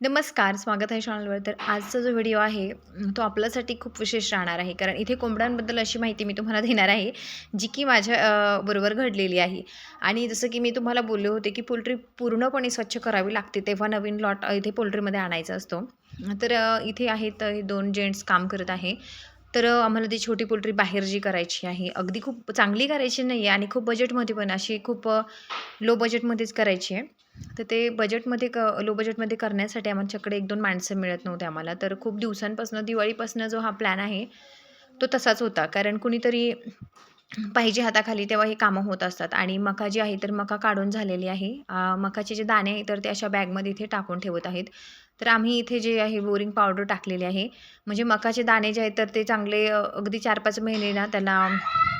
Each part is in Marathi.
नमस्कार स्वागत आहे चॅनलवर. तर आजचा जो व्हिडिओ आहे तो आपल्यासाठी खूप विशेष राहणार आहे. कारण इथे कोंबड्यांबद्दल अशी माहिती मी तुम्हाला देणार आहे जी की माझ्या बरोबर घडलेली आहे. आणि जसं की मी तुम्हाला बोलले होते की पोल्ट्री पूर्णपणे स्वच्छ करावी लागते तेव्हा नवीन लॉट इथे पोल्ट्रीमध्ये आणायचा असतो. तर इथे आहेत दोन जेंट्स काम करत आहे. तर आम्हाला ती छोटी पोल्ट्री बाहेर जी करायची आहे अगदी खूप चांगली करायची नाही आहे आणि खूप बजेटमध्ये पण अशी खूप लो बजेटमध्येच करायची आहे. तर ते बजेटमध्ये क लो बजेटमध्ये करण्यासाठी आमच्याकडे एक दोन माणसं मिळत नव्हते आम्हाला. तर खूप दिवसांपासून दिवाळीपासून जो हा प्लॅन आहे तो तसाच होता. कारण कुणीतरी पाहिजे हाताखाली तेव्हा हे कामं होत असतात. आणि मका जी आहे तर मका काढून झालेली आहे. मकाचे जे दाणे आहे तर ते अशा बॅगमध्ये इथे टाकून ठेवत आहेत. तर आम्ही इथे जे आहे बोरिंग पावडर टाकलेली आहे. म्हणजे मकाचे दाणे जे आहेत तर ते चांगले अगदी चार पाच महिने ना त्याला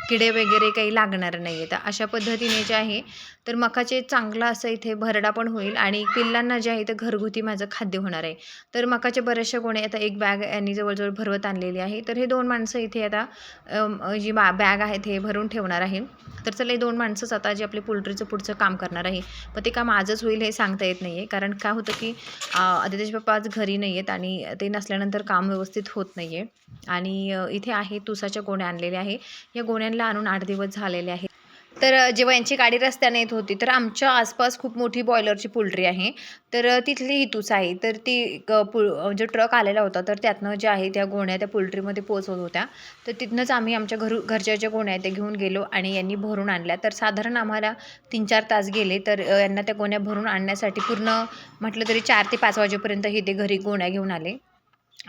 किडे वगैरे काही लागणार नाही आहेत तर अशा पद्धतीने जे आहे तर मकाचे चांगला असं इथे भरडा पण होईल आणि पिल्लांना जे आहे ते घरगुती माझं खाद्य होणार आहे. तर मकाच्या बऱ्याचशा गोण्या आता एक बॅग यांनी जवळजवळ भरवत आणलेली आहे. तर हे दोन माणसं इथे आता जी बा बॅग आहेत हे भरून ठेवणार आहे. तर चला हे दोन माणसंच आता जे आपले पोल्ट्रीचं पुढचं काम करणार आहे पण ते काम आजच होईल हे सांगता येत नाही आहे कारण काय होतं की आ, आदित्याचे पप्पा आज घरी नाही आहेत आणि ते नसल्यानंतर काम व्यवस्थित होत नाही आहे आणि इथे आहे तुसाच्या गोण्या आणलेल्या आहे. या गोण्यांना आणून आठ दिवस झालेले आहेत. तर जेव्हा यांची गाडी रस्त्याने येत होती तर आमच्या आसपास खूप मोठी बॉयलरची पोल्ट्री आहे. तर तिथली ही आहे. तर ती क- पुल जो ट्रक आलेला होता तर त्यातनं ज्या आहे त्या गोण्या त्या पोल्ट्रीमध्ये पोचवत होत्या. तर तिथनंच आम्ही आमच्या घरू घरच्या ज्या गोण्या आहेत त्या घेऊन गेलो आणि यांनी भरून आणल्या. तर साधारण आम्हाला तीन चार तास गेले तर यांना त्या गोण्या भरून आणण्यासाठी पूर्ण म्हटलं तरी चार ते पाच वाजेपर्यंत हे ते घरी गोण्या घेऊन आले.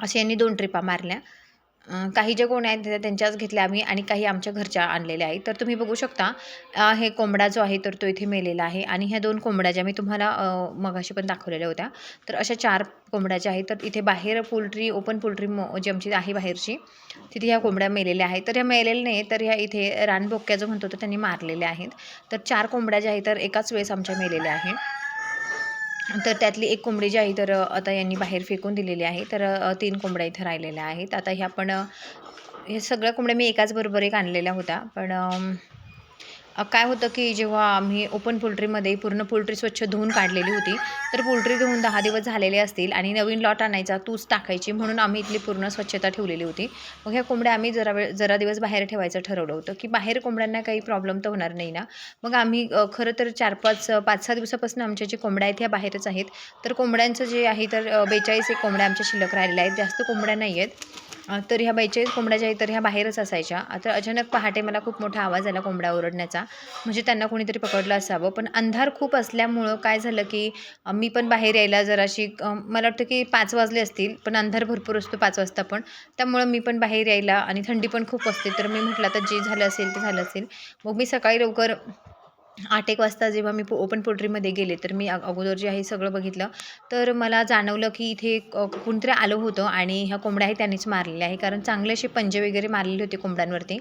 असे यांनी दोन ट्रिपा मारल्या. काही ज्या कोण आहेत त्यांच्याच घेतल्या आम्ही आणि काही आमच्या घरच्या आणलेल्या आहेत. तर तुम्ही बघू शकता हे कोंबडा जो आहे तर तो इथे मेलेला आहे आणि ह्या दोन कोंबड्या ज्या मी तुम्हाला मगाशी पण दाखवलेल्या होत्या तर अशा चार कोंबड्या ज्या आहेत तर इथे बाहेर पोल्ट्री ओपन पोल्ट्री मो जी आमची आहे बाहेरची तिथे ह्या कोंबड्या मेलेल्या आहेत. तर ह्या मेलेल्या नाही तर ह्या इथे रानबोक्या जो म्हणतो तर त्यांनी मारलेल्या आहेत. तर चार कोंबड्या ज्या आहेत तर एकाच वेळेस आमच्या मेलेल्या आहेत. तर त्यातली एक कोंबडी जी आहे तर आता यांनी बाहेर फेकून दिलेली आहे. तर तीन कोंबड्या इथं राहिलेल्या आहेत. आता ह्या पण ह्या सगळ्या कोंबड्या मी एकाच बरोबर एक आणलेल्या होत्या. पण काय होतं की जेव्हा आम्ही ओपन पोल्ट्रीमध्ये पूर्ण पोल्ट्री स्वच्छ धुवून काढलेली होती तर पोल्ट्री धुवून दहा दिवस झालेले असतील आणि नवीन लॉट आणायचा तूच टाकायची म्हणून आम्ही इथली पूर्ण स्वच्छता ठेवलेली होती. मग ह्या कोंबड्या आम्ही जरा वेळ जरा दिवस बाहेर ठेवायचं ठरवलं होतं की बाहेर कोंबड्यांना काही प्रॉब्लेम तर होणार नाही ना. मग आम्ही खरं तर चार पाच पाच सहा दिवसापासून आमच्या जे कोंबड्या आहेत ह्या बाहेरच आहेत. तर कोंबड्यांचं जे आहे तर बेचाळीस एक कोंबड्या आमच्या शिल्लक राहिलेल्या आहेत. जास्त कोंबड्या नाही आहेत. तर ह्या बेचाळीस कोंबड्या ज्या आहेत तर ह्या बाहेरच असायच्या. आता अचानक पहाटे मला खूप मोठा आवाज आला कोंबड्या ओरडण्याचा. म्हणजे त्यांना कोणीतरी पकडलं असावं. पण अंधार खूप असल्यामुळं काय झालं की मी पण बाहेर यायला जराशी मला वाटतं की पाच वाजले असतील पण अंधार भरपूर असतो पाच वाजता पण. त्यामुळं मी पण बाहेर यायला आणि थंडी पण खूप असते. तर मी म्हटलं आता जे झालं असेल ते झालं असेल. मग मी सकाळी लवकर आठ एक वाजता जेव्हा मी पो ओपन पोल्ट्रीमध्ये गेले तर मी अगोदर जे आहे सगळं बघितलं तर मला जाणवलं की इथे कोणतरी आलं होतं आणि ह्या कोंबड्या आहे त्यांनीच मारलेल्या आहे कारण चांगले असे पंजे वगैरे मारलेले होते कोंबड्यांवरती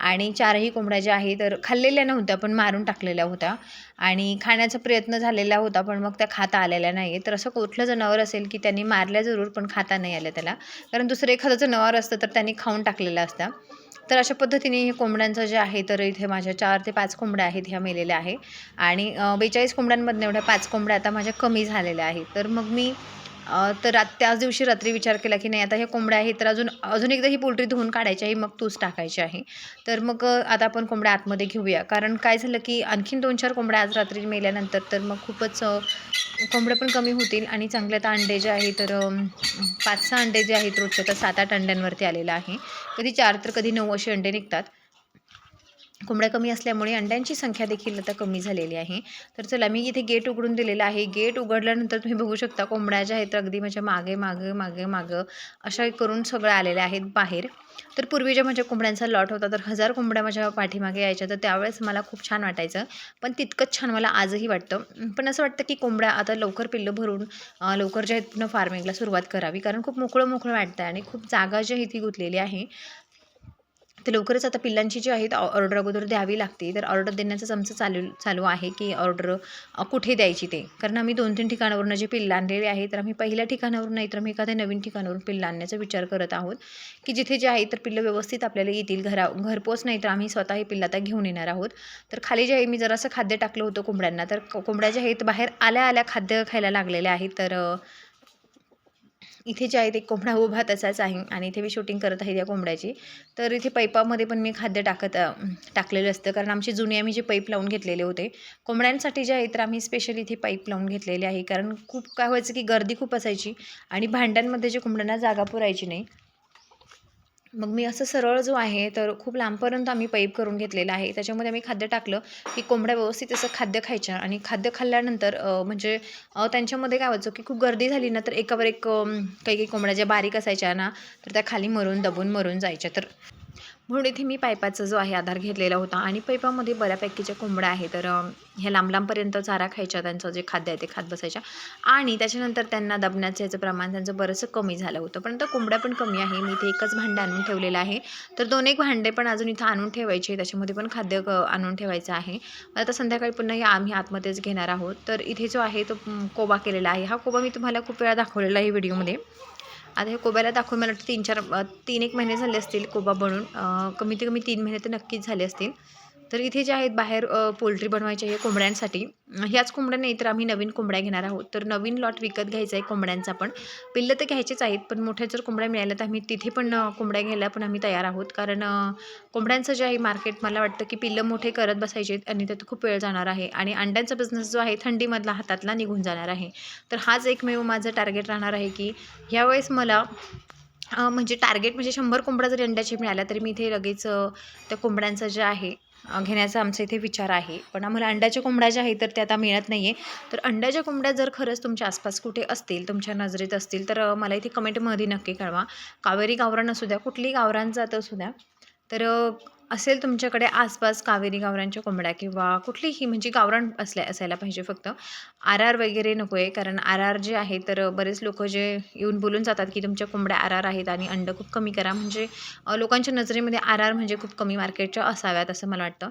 आणि चारही कोंबड्या ज्या आहे तर खाल्लेल्या नव्हत्या पण मारून टाकलेल्या होत्या. आणि खाण्याचा प्रयत्न झालेला होता पण मग त्या खाता आलेल्या नाही तर असं कुठलं जनावर असेल की त्यांनी मारल्या जरूर पण खाता नाही आलं त्याला. कारण दुसरं एखादं जनावर असतं तर त्यांनी खाऊन टाकलेलं असतं. तर अशा पद्धतीने हे कोंबड्यांचं जे आहे तर इथे माझ्या चार ते पाच कोंबड्या आहेत ह्या मेलेल्या आहे. आणि बेचाळीस कोंबड्यांमधनं एवढ्या पाच कोंबड्या आता माझ्या कमी झालेल्या आहेत. तर मग मी तर रात त्याच दिवशी रात्री विचार केला की नाही आता हे कोंबड्या आहेत तर अजून अजून एकदा ही पोल्ट्री धुवून काढायची आहे मग तूच टाकायची आहे. तर मग आता आपण कोंबड्या आतमध्ये घेऊया. कारण काय झालं की आणखीन दोन चार कोंबड्या आज रात्री मेल्यानंतर तर मग खूपच कोंबड्या पण कमी होतील आणि चांगले आता अंडे जे आहे तर पाच सहा अंडे जे आहेत रोजच्या तर सात आठ अंड्यांवरती आलेलं आहे. कधी चार तर कधी नऊ असे अंडे निघतात. कोंबड्या कमी असल्यामुळे अंड्यांची संख्या देखील आता कमी झालेली आहे. तर चला मी इथे गेट उघडून दिलेलं आहे. गेट उघडल्यानंतर तुम्ही बघू शकता कोंबड्या ज्या आहेत अगदी माझ्या मागे मागे मागे मागं अशा करून सगळ्या आलेल्या आहेत बाहेर. तर पूर्वी ज्या माझ्या कोंबड्यांचा लॉट होता तर हजार कोंबड्या माझ्या पाठीमागे यायच्या तर त्यावेळेस मला खूप छान वाटायचं. पण तितकंच छान मला आजही वाटतं. पण असं वाटतं की कोंबड्या आता लवकर पिल्लं भरून लवकर ज्या आहेत पुन्हा फार्मिंगला सुरुवात करावी. कारण खूप मोकळं मोकळं वाटतं आणि खूप जागा जी आहे ती गुंतलेली आहे. तर लवकरच आता पिल्लांची जी आहेत ऑर्डर अगोदर द्यावी लागते. तर ऑर्डर देण्याचं आमचं चालू चालू आहे की ऑर्डर कुठे द्यायची ते? कारण आम्ही दोन तीन ठिकाणावरून जे पिल्लं आणलेले आहे तर आम्ही पहिल्या ठिकाणावरून नाही तर आम्ही एखाद्या नवीन ठिकाणावरून पिल्लं आणण्याचा विचार करत आहोत. की जिथे जे आहे तर पिल्लं व्यवस्थित आपल्याला येतील. घरा घरपोच नाही तर आम्ही स्वतः हे पिल्लं आता घेऊन येणार आहोत. तर खाली जे आहे मी जरासं खाद्य टाकलं होतं कोंबड्यांना. तर कोंबड्या ज्या आहेत बाहेर आल्या आल्या खाद्य खायला लागलेल्या आहेत. तर इथे जे आहे ते कोंबडा उभा तसाच आहे आणि इथे मी शूटिंग करत आहे त्या कोंबड्याची. तर इथे पैपामध्ये पण मी खाद्य टाकत टाकलेलं असतं. कारण आमची जुने आम्ही जे पैप लावून घेतलेले होते कोंबड्यांसाठी जे आहे तर आम्ही स्पेशली इथे पाईप लावून घेतलेले आहे. कारण खूप काय व्हायचं की गर्दी खूप असायची आणि भांड्यांमध्ये जे कोंबड्यांना जागा पुरायची नाही मग मी असं सरळ जो आहे तर खूप लांबपर्यंत आम्ही पाईप करून घेतलेला आहे. त्याच्यामध्ये आम्ही खाद्य टाकलं की कोंबड्या व्यवस्थित असं खाद्य खायच्या आणि खाद्य खाल्ल्यानंतर म्हणजे त्यांच्यामध्ये काय व्हायचं की खूप गर्दी झाली ना तर एकावर एक काही काही कोंबड्या ज्या बारीक असायच्या ना तर त्या खाली मरून दबून मरून जायच्या. तर म्हणून इथे मी पायपाचा जो आहे आधार घेतलेला होता आणि पायपामध्ये बऱ्यापैकीच्या कोंबड्या आहे तर ह्या लांब लांबपर्यंत चारा खायच्या त्यांचं जे खाद्य आहे ते खात बसायच्या. आणि त्याच्यानंतर त्यांना दबण्याचं याचं प्रमाण त्यांचं बरंचसं कमी झालं होतं. पण तर कोंबड्या पण कमी आहे. मी इथे एकच भांडं आणून ठेवलेलं आहे. तर दोन एक भांडे पण अजून इथं आणून ठेवायचे त्याच्यामध्ये पण खाद्य क- आणून ठेवायचं आहे. आता संध्याकाळी पुन्हा हे आम्ही आतमध्येच घेणार आहोत. तर इथे जो आहे तो कोबा केलेला आहे. हा कोबा मी तुम्हाला खूप वेळा दाखवलेला आहे व्हिडिओमध्ये. आता हे कोब्याला दाखवून मला वाटतं तीन चार तीन एक महिने झाले असतील कोबा बनून. कमीत कमी तीन महिने तर नक्कीच झाले असतील. तर इथे जे आहेत बाहेर पोल्ट्री बनवायची आहे कोंबड्यांसाठी. ह्याच कोंबड्या नाही तर आम्ही नवीन कोंबड्या घेणार आहोत. तर नवीन लॉट विकत घ्यायचा आहे कोंबड्यांचा पण. पिल्लं तर घ्यायचेच आहेत पण मोठ्या जर कोंबड्या मिळाल्या तर आम्ही तिथे पण कोंबड्या घ्यायला पण आम्ही तयार आहोत. कारण कोंबड्यांचं जे आहे मार्केट मला वाटतं की पिल्लं मोठे करत बसायचे आणि त्यात खूप वेळ जाणार आहे. आणि अंड्यांचा बिझनेस जो आहे थंडीमधला हातातला निघून जाणार आहे. तर हाच एकमेव माझं टार्गेट राहणार आहे की ह्यावेळेस मला म्हणजे टार्गेट म्हणजे शंभर कोंबड्या जरी अंड्याचे मिळाल्या तरी मी इथे लगेच त्या कोंबड्यांचं जे आहे घेण्याचा आमचा इथे विचार आहे. पण आम्हाला अंड्याच्या कोंबड्या ज्या आहेत तर त्या आता मिळत नाही आहे तर अंड्याच्या कोंबड्या जर खरंच तुमच्या आसपास कुठे असतील तुमच्या नजरेत असतील तर मला इथे कमेंटमध्ये नक्की कळवा. कावेरी गावरान असू द्या कुठली गावरान जात असू द्या तर असेल तुमच्याकडे आसपास कावेरी गावरांच्या कोंबड्या किंवा कुठलीही म्हणजे गावरान असल्या असायला पाहिजे फक्त. आर आर वगैरे नको आहे कारण आर आर जे आहे तर बरेच लोक जे येऊन बोलून जातात की तुमच्या कोंबड्या आर आर आहेत आणि अंड खूप कमी करा. म्हणजे लोकांच्या नजरेमध्ये आर आर म्हणजे खूप कमी मार्केटच्या असाव्यात असं मला वाटतं.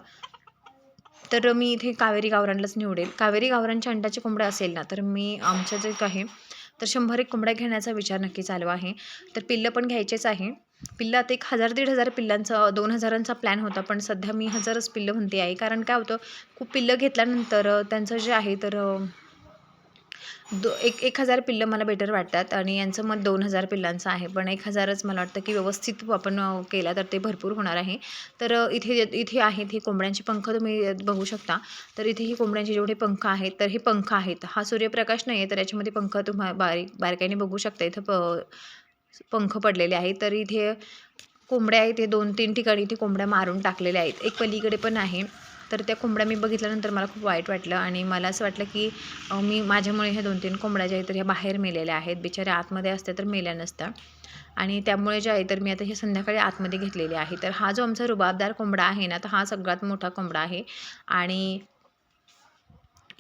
तर मी इथे कावेरी गावरांलाच निवडेल. कावेरी गावरांच्या अंड्याच्या कोंबड्या असेल ना तर मी आमच्या जे आहे तर शंभर एक कोंबड्या घेण्याचा विचार नक्की चालू आहे. तर पिल्लं पण घ्यायचेच आहे. पिल्लं आता एक हजार दीड हजार पिल्लांचा दोन हजारांचा प्लॅन होता पण सध्या मी हजारच पिल्लं म्हणते आहे कारण काय होतं खूप पिल्लं घेतल्यानंतर त्यांचं जे आहे तर दो एक एक हजार पिल्लं मला बेटर वाटतात आणि यांचं मत दोन हजार पिल्लांचं आहे. पण एक हजारच मला वाटतं की व्यवस्थित आपण केला तर ते भरपूर होणार आहे. तर इथे इथे आहेत ही कोंबड्यांची पंख तुम्ही बघू शकता. तर इथे ही कोंबड्यांचे जेवढे पंख आहेत तर हे पंख आहेत. हा सूर्यप्रकाश नाही आहे तर याच्यामध्ये पंख तुम्हा बारीक बारकाईने बघू शकता. इथं प पंख पडलेले आहेत तर इथे कोंबड्या आहेत हे दोन तीन ठिकाणी इथे कोंबड्या मारून टाकलेल्या आहेत. एक पलीकडे पण आहे. तर त्या कोंबड्या मी बघितल्यानंतर मला खूप वाईट वाटलं आणि मला असं वाटलं की मी माझ्यामुळे ह्या दोन तीन कोंबड्या ज्या आहेत तर ह्या बाहेर मेलेल्या आहेत. बिचाऱ्या आतमध्ये असत्या तर मेल्या नसत्या. आणि त्यामुळे जे आहे तर मी आता हे संध्याकाळी आतमध्ये घेतलेले आहे. तर हा जो आमचा रुबाबदार कोंबडा आहे ना तर हा सगळ्यात मोठा कोंबडा आहे. आणि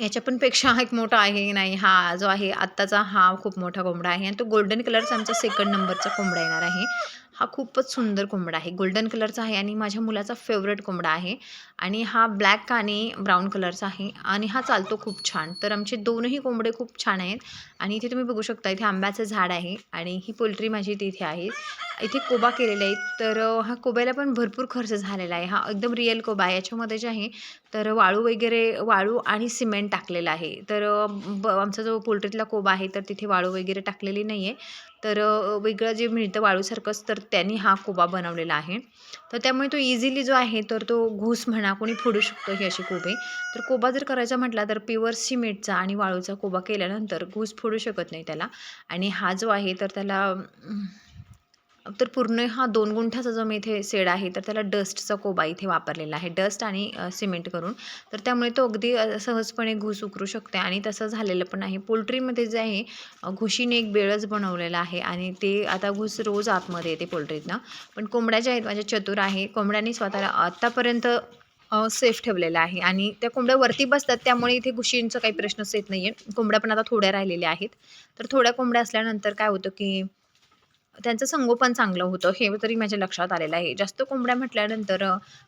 याच्या पण पेक्षा एक मोठा आहे नाही? हा जो आहे आत्ताचा हा खूप मोठा कोंबडा आहे आणि तो गोल्डन कलरचा आमचा सेकंड नंबरचा कोंबडा येणार आहे. हा खूपच सुंदर कोंबडा आहे. गोल्डन कलरचा आहे आणि माझ्या मुलाचा फेवरेट कोंबडा आहे. आणि हा ब्लॅक आणि ब्राऊन कलरचा आहे आणि हा चालतो खूप छान. तर आमचे दोनही कोंबडे खूप छान आहेत. आणि इथे तुम्ही बघू शकता इथे आंब्याचं झाड आहे आणि ही पोल्ट्री माझी तिथे आहे. इथे कोबा केलेला आहे तर हा कोब्याला पण भरपूर खर्च झालेला आहे. हा एकदम रिअल कोबा आहे. याच्यामध्ये जे आहे तर वाळू वगैरे वाळू आणि सिमेंट टाकलेला आहे. तर ब आमचा जो पोल्ट्रीतला कोबा आहे तर तिथे वाळू वगैरे टाकलेली नाही आहे तर वेगळं जे मिळतं वाळूसारखंच तर त्यांनी हा कोबा बनवलेला आहे. तर त्यामुळे तो इझिली जो आहे तर तो घूस म्हणा कोणी फोडू शकतो ही अशी कोबे. तर कोबा जर करायचा म्हटला तर प्युअर सिमेंटचा आणि वाळूचा कोबा केल्यानंतर घूस फोडू शकत नाही त्याला. आणि हा जो आहे तर त्याला तर पूर्ण हा दोन गुंठ्याचा जो मी इथे सेड आहे तर त्याला डस्टचा कोबा इथे वापरलेला आहे. डस्ट आणि सिमेंट करून. तर त्यामुळे तो अगदी सहजपणे घुस उकरू शकते आणि तसं झालेलं पण आहे. पोल्ट्रीमध्ये जे आहे घुशीने एक बेळच बनवलेला आहे आणि ते आता घुस रोज आतमध्ये येते पोल्ट्रीतनं. पण कोंबड्या ज्या आहेत माझ्या चतुर आहे. कोंबड्यांनी स्वतःला आत्तापर्यंत सेफ ठेवलेलं आहे आणि त्या कोंबड्या वरती बसतात त्यामुळे इथे घुशींचा काही प्रश्नच येत नाही आहे कोंबड्या पण आता थोड्या राहिलेल्या आहेत. तर थोड्या कोंबड्या असल्यानंतर काय होतं की त्यांचं संगोपन चांगलं होतं हे तरी माझ्या लक्षात आलेलं आहे. जास्त कोंबड्या म्हटल्यानंतर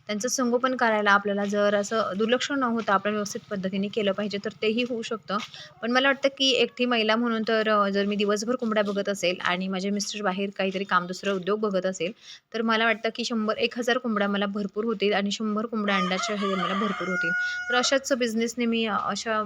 त्यांचं संगोपन करायला आपल्याला जर असं दुर्लक्ष न होता आपण व्यवस्थित पद्धतीने केलं पाहिजे तर तेही होऊ शकतं. पण मला वाटतं की एकटी महिला म्हणून तर जर मी दिवसभर कोंबड्या बघत असेल आणि माझे मिस्टर बाहेर काहीतरी काम दुसरं उद्योग बघत असेल तर मला वाटतं की शंभर एक हजार कोंबड्या मला भरपूर होतील आणि शंभर कोंबड्या अंड्याच्या हे मला भरपूर होतील. तर अशाच बिझनेसने मी अशा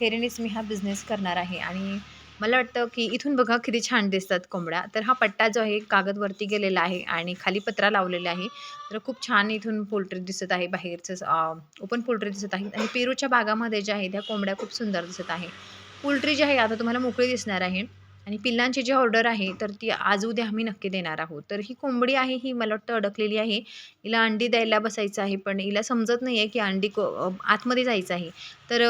थेरीनेच मी हा बिझनेस करणार आहे आणि मला वाटतं की इथून बघा किती छान दिसतात कोंबड्या. तर हा पट्टा जो आहे कागदवरती गेलेला आहे आणि खाली पत्रा लावलेला आहे. तर खूप छान इथून पोल्ट्री दिसत आहे बाहेरचं ओपन पोल्ट्री दिसत आहे. आणि पेरूच्या बागामध्ये ज्या आहे त्या कोंबड्या खूप सुंदर दिसत आहे. पोल्ट्री जी आहे आता तुम्हाला मोकळी दिसणार आहे. आणि पिल्लांची जी ऑर्डर आहे तर ती आज उद्या आम्ही नक्की देणार आहोत. तर ही कोंबडी आहे ही मला वाटतं अडकलेली आहे. हिला अंडी द्यायला बसायचं आहे पण हिला समजत नाही आहे की अंडी को आतमध्ये जायचं आहे. तर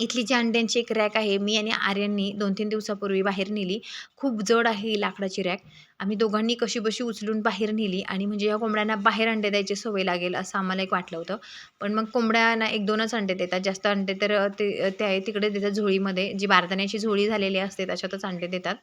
इथली जी अंड्यांची एक रॅक आहे मी आणि आर्यांनी दोन तीन दिवसापूर्वी बाहेर नेली. खूप जड आहे ही लाकडाची रॅक. आम्ही दोघांनी कशी बशी उचलून बाहेर नेली आणि म्हणजे या कोंबड्यांना बाहेर अंडे द्यायची सवय लागेल असं आम्हाला एक वाटलं होतं. पण मग कोंबड्यांना एक दोनच अंडे देतात. जास्त अंडे तर ते त्या तिकडे देतात झोळीमध्ये. जी बारदाण्याची झोळी झालेली असते त्याच्यातच अंडे देतात.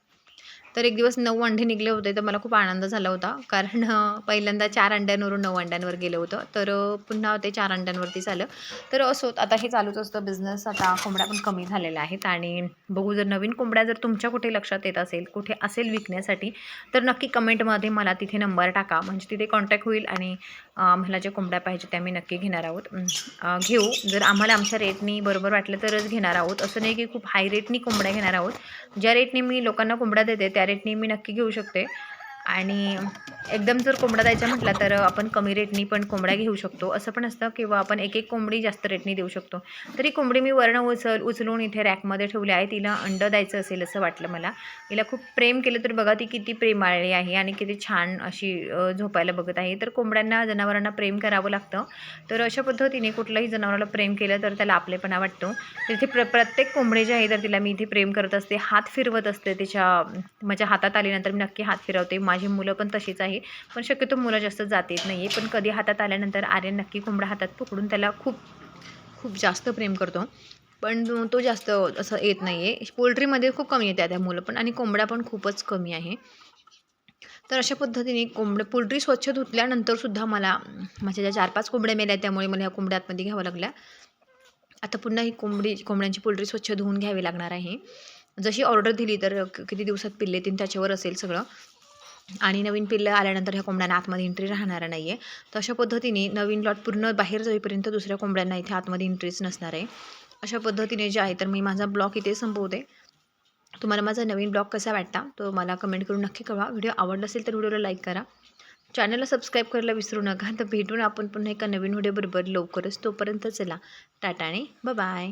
तर एक दिवस नऊ अंडे निघले होते तर मला खूप आनंद झाला होता. कारण पहिल्यांदा चार अंड्यांवरून नऊ अंड्यांवर गेलं होतं. तर पुन्हा ते चार अंड्यांवरती झालं. तर असो आता हे चालूच असतं बिझनेस आता कोंबड्या पण कमी झालेल्या आहेत. आणि बघू जर नवीन कोंबड्या जर तुमच्या कुठे लक्षात येत असेल कुठे असेल विकण्यासाठी तर नक्की कमेंटमध्ये मला तिथे नंबर टाका. म्हणजे तिथे कॉन्टॅक्ट होईल आणि आम्हाला ज्या कोंबड्या पाहिजे त्या मी नक्की घेणार आहोत. घेऊ. जर आम्हाला आमच्या रेटनी बरोबर वाटलं तरच घेणार आहोत. असं नाही की खूप हाय रेटनी कोंबड्या घेणार आहोत. ज्या रेटने मी लोकांना कोंबड्या देते कॅरेटनी मी नक्की घेऊ शकते. आणि एकदम जर कोंबडा द्यायचा म्हटला तर आपण कमी रेटनी पण कोंबड्या घेऊ शकतो. असं पण असतं किंवा आपण एक एक कोंबडी जास्त रेटनी देऊ शकतो. तरी कोंबडी मी वर्ण उचल उचलून इथे रॅकमध्ये ठेवली आहे. तिला अंडं द्यायचं असेल असं वाटलं मला. तिला खूप प्रेम केलं तर बघा ती किती प्रेमाळी आहे आणि किती छान अशी झोपायला बघत आहे. तर कोंबड्यांना जनावरांना प्रेम करावं लागतं. तर अशा पद्धतीने कुठल्याही जनावराला प्रेम केलं तर त्याला आपलेपणा वाटतो. तिथे प्र प्रत्येक कोंबडी जी आहे तर तिला मी इथे प्रेम करत असते. हात फिरवत असते. तिच्या माझ्या हातात आल्यानंतर मी नक्की हात फिरवते. माझी मुलं पण तशीच आहे. पण शक्यतो मुलं जास्त जात येत नाही आहे पण कधी हातात आल्यानंतर आर्यन नक्की कोंबडा हातात पकडून त्याला खूप खूप जास्त प्रेम करतो. पण तो जास्त असं येत नाही आहे पोल्ट्रीमध्ये खूप कमी येते त्या मुलं पण आणि कोंबड्या पण खूपच कमी आहे. तर अशा पद्धतीने कोंबड्या पोल्ट्री स्वच्छ धुतल्यानंतरसुद्धा मला माझ्या ज्या चार पाच कोंबड्या मेल्या त्यामुळे मला ह्या कोंबड्या आतमध्ये घ्याव्या लागल्या. आता पुन्हा ही कोंबडी कोंबड्यांची पोल्ट्री स्वच्छ धुवून घ्यावी लागणार आहे. जशी ऑर्डर दिली तर किती दिवसात पिल्ले तीन त्याच्यावर असेल सगळं. आणि नवीन पिल्लं आल्यानंतर ह्या कोंबड्यांना आतमध्ये एंट्री राहणार नाही आहे तर अशा पद्धतीने नवीन लॉट पूर्ण बाहेर जाईपर्यंत दुसऱ्या कोंबड्यांना इथे आतमध्ये एंट्रीच नसणार आहे. अशा पद्धतीने जे आहे तर मी माझा ब्लॉग इथे संपवते. तुम्हाला माझा नवीन ब्लॉग कसा वाटता तो मला कमेंट करून नक्की कळवा. व्हिडिओ आवडला असेल तर व्हिडिओला लाईक करा. चॅनलला सबस्क्राईब करायला विसरू नका. तर भेटून आपण पुन्हा एका नवीन व्हिडिओ बरोबर लवकरच. तोपर्यंत चला. टाटाने बाय